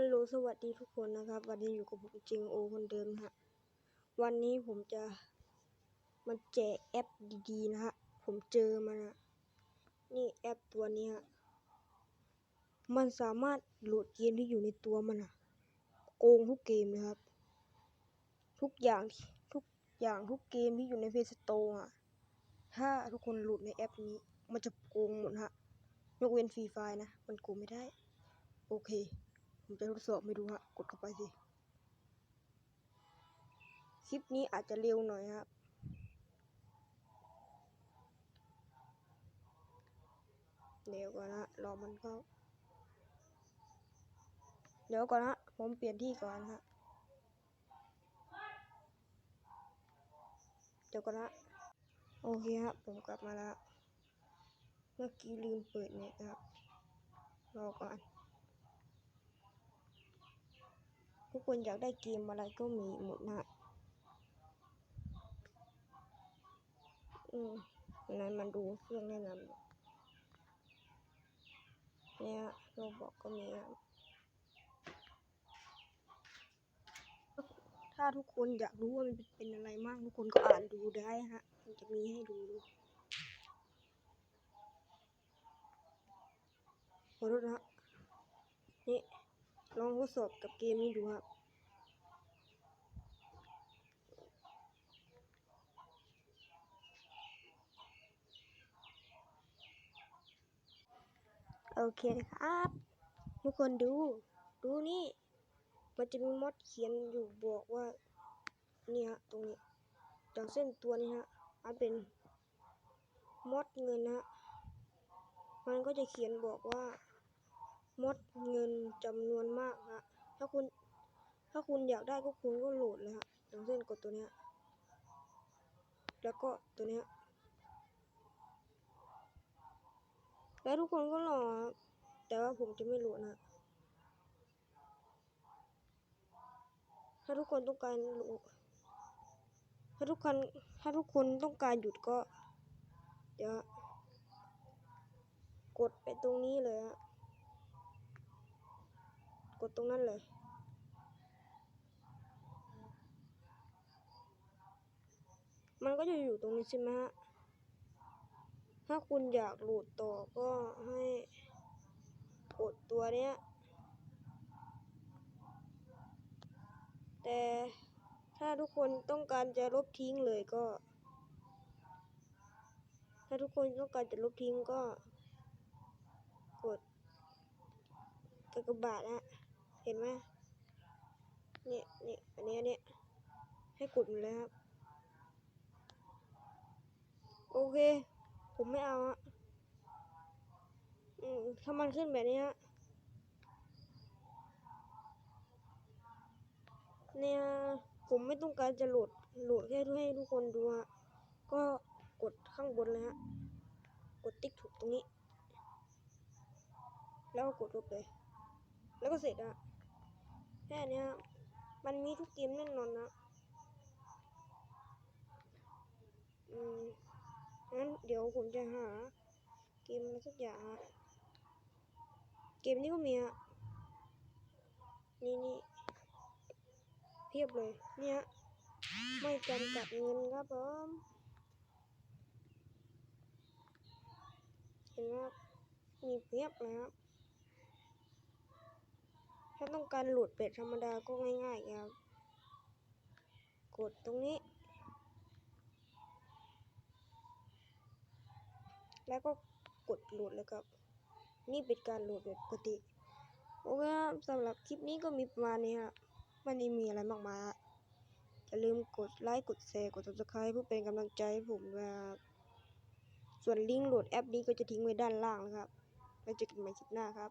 ฮัลโหลสวัสดีทุกคนนะครับ วันนี้อยู่กับผมจริงโอคนเดิมฮะวันนี้ผมจะมาแจกแอปดีๆนะฮะผมเจอมานะนี่แอปตัวนี้ฮะมันสามารถโหลดเกมที่อยู่ในตัวมันอะโกงทุกเกมเลยครับ ทุกอย่างทุกอย่างทุกเกมที่อยู่ในเพย์สโตร์อะถ้าทุกคนโหลดในแอปนี้ มันจะโกงหมดฮะยกเว้นฟรีไฟนะ มันโกงไม่ได้ โอเค ผมจะทดสอบไม่ดูฮะ กดเข้าไปสิ คลิปนี้อาจจะเร็วหน่อยครับเดี๋ยวก่อนนะรอมันเข้า เดี๋ยวก่อนนะ ผมเปลี่ยนที่ก่อนฮะ เดี๋ยวก่อนนะ โอเคครับ ผมกลับมาแล้ว เมื่อกี้ลืมเปิดเน็ตนะครับ รอก่อน ทุกคนอยากได้เกมอะไรก็มีหมดนะอืมนั้นมันดูเครื่องแนะนำเนี่ยโรบอกก็มีครับถ้าทุกคนอยากรู้ว่ามันเป็นอะไรมากทุกคนก็อ่านดูได้ฮะ มันจะมีให้ดูขอโทษนะฮะนี่ ลองทดสอบกับเกมนี้ดูครับโอเคครับ ทุกคนดู ดูนี่ มันจะมีมอดเขียนอยู่บอกว่า นี่ฮะ ตรงนี้จากเส้นตัวนี้ฮะมันเป็นมอดเงินฮะ มันก็จะเขียนบอกว่า มดเงินจำนวนมากฮะ ถ้าคุณ ถ้าคุณอยากได้ก็คุณก็โหลดเลยฮะอย่างเช่นกดตัวเนี้ยแล้วก็ตัวเนี้ยแล้วทุกคนก็รอครับแต่ว่าผมจะไม่โหลดนะ ถ้าทุกคนต้องการโหลดถ้าทุกคนถ้าทุกคนต้องการหยุดก็ เดี๋ยว กดไปตรงนี้เลยฮะ กดตรงนั้นเลย มันก็จะอยู่ตรงนี้ใช่ไหมฮะ ถ้าคุณอยากโหลดต่อก็ให้กดตัวเนี้ย แต่ถ้าทุกคนต้องการจะลบทิ้งเลยก็ ถ้าทุกคนต้องการจะลบทิ้งก็ กดกากบาทนะ ห็นไหมเนี่ยเนี่ยอันเนี้ยเนี่ยให้กดหมดเลยครับ โอเค ผมไม่เอาอะอืมถ้ามันขึ้นแบบนี้ฮะเนี่ยผมไม่ต้องการจะโหลดโหลดแค่ให้ทุกคนดูฮะก็กดข้างบนเลยฮะ กดติ๊กถูกตรงนี้ แล้วก็กดลบเลย แล้วก็เสร็จอะ เนี้ยมันมีทุกเกมแน่นอนนะอืมงั้นเดี๋ยวผมจะหา เกมอะไรสักอย่างฮะเกมนี้ก็มีอะนี่นี่เพียบเลย เนี่ย ไม่จำกัดเงินครับผมเห็นไหมมีเพียบเลยครับ ถ้าต้องการโหลดเป็ดธรรมดาก็ง่ายๆครับ กดตรงนี้ แล้วก็กดโหลดเลยครับ นี่เป็นการโหลดแบบปกติ โอเคครับสำหรับคลิปนี้ก็มีประมาณนี้ครับไม่มีอะไรมากมายฮะอย่าลืมกดไลค์ กดแชร์ กด subscribe เพื่อเป็นกำลังใจให้ผมด้วยครับส่วนลิงก์โหลดแอปนี้ก็จะทิ้งไว้ด้านล่างนะครับ แล้วเจอกันใหม่คลิปหน้าครับ